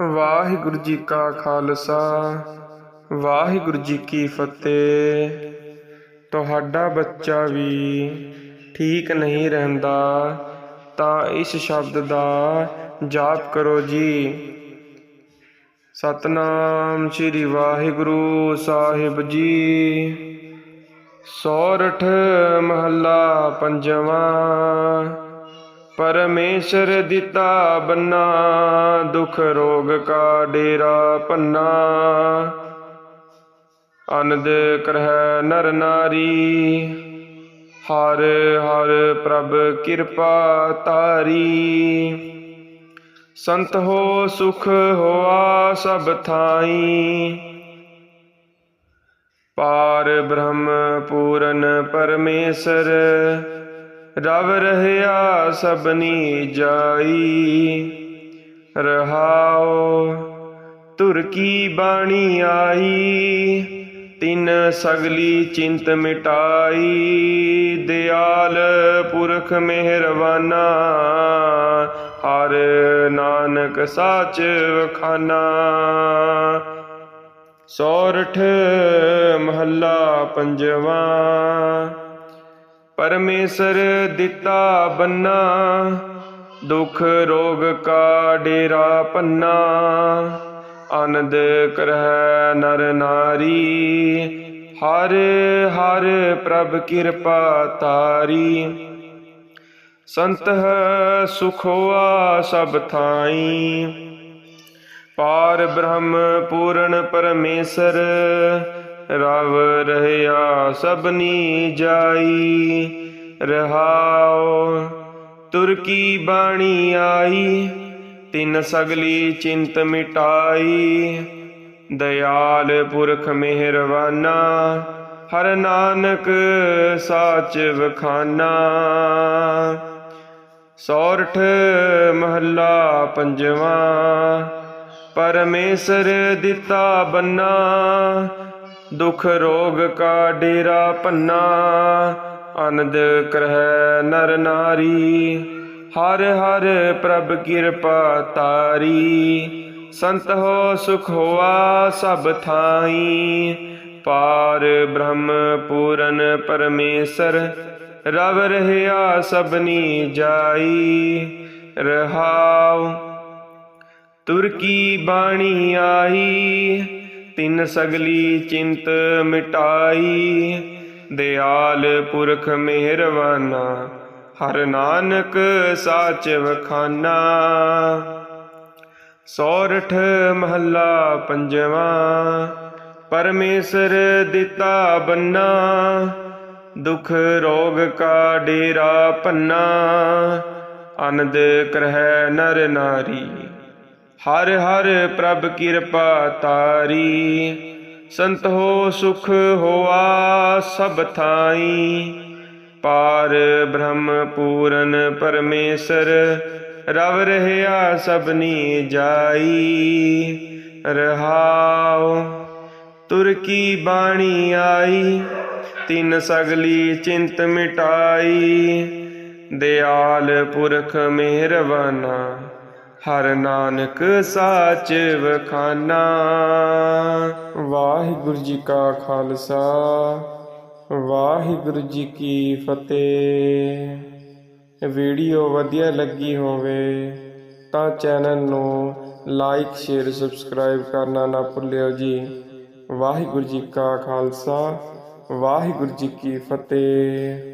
ਵਾਹਿਗੁਰੂ ਜੀ ਕਾ ਖਾਲਸਾ, ਵਾਹਿਗੁਰੂ ਜੀ ਕੀ ਫਤਿਹ। ਤੁਹਾਡਾ ਬੱਚਾ ਵੀ ਠੀਕ ਨਹੀਂ ਰਹਿੰਦਾ, ਤਾਂ ਇਸ ਸ਼ਬਦ ਦਾ ਜਾਪ ਕਰੋ ਜੀ। ਸਤਨਾਮ ਸ੍ਰੀ ਵਾਹਿਗੁਰੂ ਸਾਹਿਬ ਜੀ। ਸੋਰਠ ਮਹੱਲਾ ਪੰਜਵਾਂ ਪਰਮੇਸ਼ਰ ਦਿੱਤਾ ਬੰਨਾ, ਦੁਖ ਰੋਗ ਕਾ ਡੇਰਾ ਪੰਨਾ ਅਨੰਦ ਕਰਹਿ ਨਰ ਨਾਰੀ, ਹਰ ਹਰ ਪ੍ਰਭ ਕਿਰਪਾ ਤਾਰੀ ਸੰਤ ਹੋ ਸੁਖ ਹੋਆ ਸਭ ਥਾਈ। ਪਾਰ ਬ੍ਰਹਮ ਪੂਰਨ ਪਰਮੇਸ਼ਰ ਰਵ ਰਹਿਆ ਸਭਨੀ ਜਾਈ, ਰਹਾਉ ਤੁਰ ਕੀ ਬਾਣੀ ਆਈ, ਤਿਨ ਸਗਲੀ ਚਿੰਤ ਮਿਟਾਈ, ਦਿਆਲ ਪੁਰਖ ਮਿਹਰਵਾਨਾ ਹਰ ਨਾਨਕ ਸਾਚ ਵਖਾਨਾ। ਸੋਰਠ ਮਹੱਲਾ ਪੰਜਵਾਂ ਪਰਮੇਸ਼ਰ ਦਿੱਤਾ ਬੰਨਾ, ਦੁਖ ਰੋਗ ਕਾ ਡੇਰਾ ਪੰਨਾ। ਆਨੰਦ ਕਰਹਿ ਨਰ ਨਾਰੀ, ਹਰ ਹਰ ਪ੍ਰਭ ਕਿਰਪਾ ਤਾਰੀ। ਸੰਤ ਸੁਖ ਹੋਆ ਸਭ ਥਾਈ। ਪਾਰ ਬ੍ਰਹਮ ਪੂਰਨ ਪਰਮੇਸ਼ਰ ਰਵ ਰਹਿਆ ਸਭਨੀ ਜਾਈ, ਰਹਾਉ ਤੁਰ ਕੀ ਬਾਣੀ ਆਈ, ਤਿਨ ਸਗਲੀ ਚਿੰਤ ਮਿਟਾਈ। ਦਇਆਲ ਪੁਰਖ ਮਿਹਰਵਾਨਾ, ਹਰ ਨਾਨਕ ਸਾਚ ਵਖਾਨਾ। ਸੋਰਠ ਮਹੱਲਾ ਪੰਜਵਾਂ, ਪਰਮੇਸ਼ਰ ਦਿੱਤਾ ਬੰਨਾ ਦੁਖ ਰੋਗ ਕਾ ਡੇਰਾ ਪੰਨਾ ਅਨੰਦ ਕਰਹਿ ਨਰ ਨਾਰੀ। ਹਰ ਹਰ ਪ੍ਰਭ ਕਿਰਪਾ ਤਾਰੀ, ਸੰਤ ਹੋ ਸੁਖ ਹੋਆ ਸਭ ਥਾਈ। ਪਾਰ ਬ੍ਰਹਮ ਪੂਰਨ ਪਰਮੇਸ਼ਰ, ਰਵ ਰਹਿਆ ਸਭਨੀ ਜਾਈ। ਰਹਾਉ ਤੁਰਕੀ ਬਾਣੀ ਆਈ ਤਿੰਨ ਸਗਲੀ ਚਿੰਤ ਮਿਟਾਈ, ਦਿਆਲ ਪੁਰਖ ਮਿਹਰਵਾਨਾ ਹਰ ਨਾਨਕ ਸਾਚ ਵਖਾਨਾ। ਸੌਰਠ ਮਹੱਲਾ ਪੰਜਵਾਂ, ਪਰਮੇਸ਼ਰ ਦਿੱਤਾ ਬੰਨਾ, ਦੁਖ ਰੋਗ ਕਾ ਡੇਰਾ ਪੰਨਾ ਆਨੰਦ ਕਰਹਿ ਨਰ ਨਾਰੀ। ਹਰ ਹਰ ਪ੍ਰਭ ਕਿਰਪਾ ਤਾਰੀ। ਸੰਤ ਹੋ ਸੁਖ ਹੋਆ ਸਭ ਥਾਈ। ਪਾਰ ਬ੍ਰਹਮ ਪੂਰਨ ਪਰਮੇਸ਼ਰ, ਰਵ ਰਹਿਆ ਸਭਨੀ ਜਾਈ। ਰਹਾਉ, ਤੁਰ ਕੀ ਬਾਣੀ ਆਈ? ਤਿੰਨ ਸਗਲੀ ਚਿੰਤ ਮਿਟਾਈ। ਦਿਆਲ ਪੁਰਖ ਮਿਹਰਵਾਨਾ ਹਰ ਨਾਨਕ ਸਾਚ ਵਖਾਨਾ ਵਾਹਿਗੁਰੂ ਜੀ ਕਾ ਖਾਲਸਾ, ਵਾਹਿਗੁਰੂ ਜੀ ਕੀ ਫਤਿਹ। ਵੀਡੀਓ ਵਧੀਆ ਲੱਗੀ ਹੋਵੇ ਤਾਂ ਚੈਨਲ ਨੂੰ ਲਾਈਕ, ਸ਼ੇਅਰ, ਸਬਸਕ੍ਰਾਈਬ ਕਰਨਾ ਨਾ ਭੁੱਲਿਓ ਜੀ। ਵਾਹਿਗੁਰੂ ਜੀ ਕਾ ਖਾਲਸਾ, ਵਾਹਿਗੁਰੂ ਜੀ ਕੀ ਫਤਿਹ।